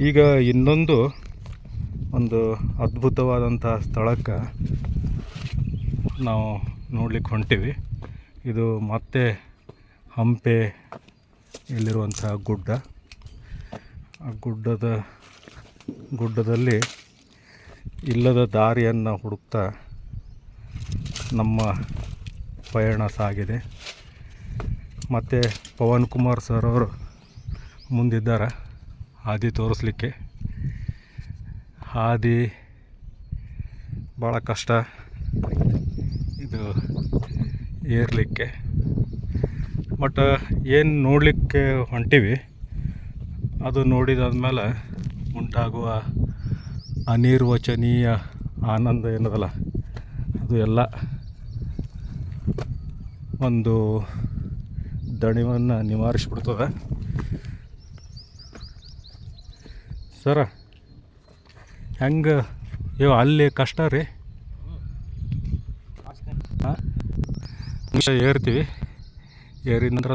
ಈಗ ಇನ್ನೊಂದು ಒಂದು ಅದ್ಭುತವಾದಂಥ ಸ್ಥಳಕ್ಕೆ ನಾವು ನೋಡ್ಲಿಕ್ಕೆ ಹೊಂಟೀವಿ. ಇದು ಮತ್ತೆ ಹಂಪೆ ಇಲ್ಲಿರುವಂಥ ಗುಡ್ಡ. ಆ ಗುಡ್ಡದ, ಗುಡ್ಡದಲ್ಲಿ ಇಲ್ಲದ ದಾರಿಯನ್ನು ಹುಡುಕ್ತಾ ನಮ್ಮ ಪಯಣ ಸಾಗಿದೆ. ಮತ್ತು ಪವನ್ ಕುಮಾರ್ ಸರ್ ಅವರು ಮುಂದಿದ್ದಾರೆ. ಹಾದಿ ತೋರಿಸ್ಲಿಕ್ಕೆ. ಹಾದಿ ಭಾಳ ಕಷ್ಟ. ಇದು ಏರಲಿಕ್ಕೆ. ಬಟ್ ಏನು ನೋಡಲಿಕ್ಕೆ ಹೊಂಟೀವಿ, ಅದು ನೋಡಿದಾದ್ಮೇಲೆ ಉಂಟಾಗುವ ಅನಿರ್ವಚನೀಯ ಆನಂದ ಏನದಲ್ಲ, ಅದು ಎಲ್ಲ ಒಂದು ದಣಿವನ್ನು ನಿವಾರಿಸ್ಬಿಡ್ತದೆ. ಸರ, ಹೆಂಗೆ ಇವ ಅಲ್ಲಿ ಕಷ್ಟ ರೀ? ಹಾಂ? ಏರ್ತೀವಿ. ಏರಿದ ನಂತರ.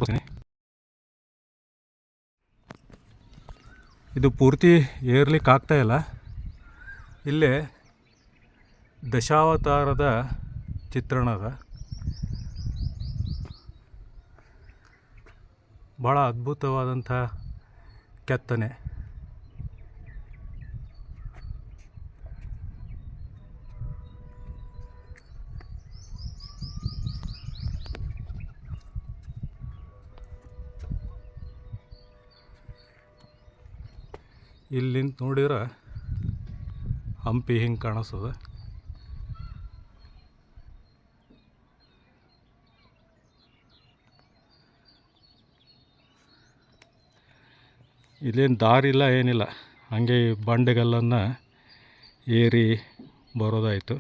ಇದು ಪೂರ್ತಿ ಏರ್ಲಿಕ್ಕೆ ಆಗ್ತಾ ಇಲ್ಲ. ದಶಾವತಾರದ ಚಿತ್ರಣ ಅದ. ಭಾಳ ಅದ್ಭುತವಾದಂಥ ಕೆತ್ತನೆ. ಇಲ್ಲಿಂದ ನೋಡಿದ್ರೆ ಹಂಪಿ ಹಿಂಗೆ ಕಾಣಿಸ್ತದೆ. ಇಲ್ಲೇನು ದಾರಿ ಇಲ್ಲ, ಏನಿಲ್ಲ. ಹಾಗೆ ಬಂಡೆಗಲ್ಲನ್ನು ಏರಿ ಬರೋದಾಯಿತು.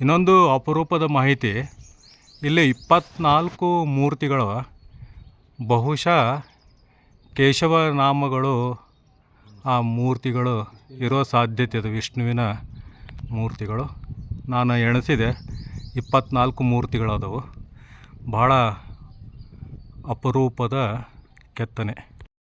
ಇನ್ನೊಂದು ಅಪರೂಪದ ಮಾಹಿತಿ, ಇಲ್ಲಿ ಇಪ್ಪತ್ನಾಲ್ಕು ಮೂರ್ತಿಗಳು ಬಹುಶಃ ಕೇಶವ ನಾಮಗಳು ಆ ಮೂರ್ತಿಗಳು ಇರೋ ಸಾಧ್ಯತೆ ಇದೆ ವಿಷ್ಣುವಿನ ಮೂರ್ತಿಗಳು. ನಾನು ಎಣಿಸಿದೆ, ಇಪ್ಪತ್ನಾಲ್ಕು ಮೂರ್ತಿಗಳಾದವು. ಭಾಳ ಅಪರೂಪದ ಕೆತ್ತನೆ.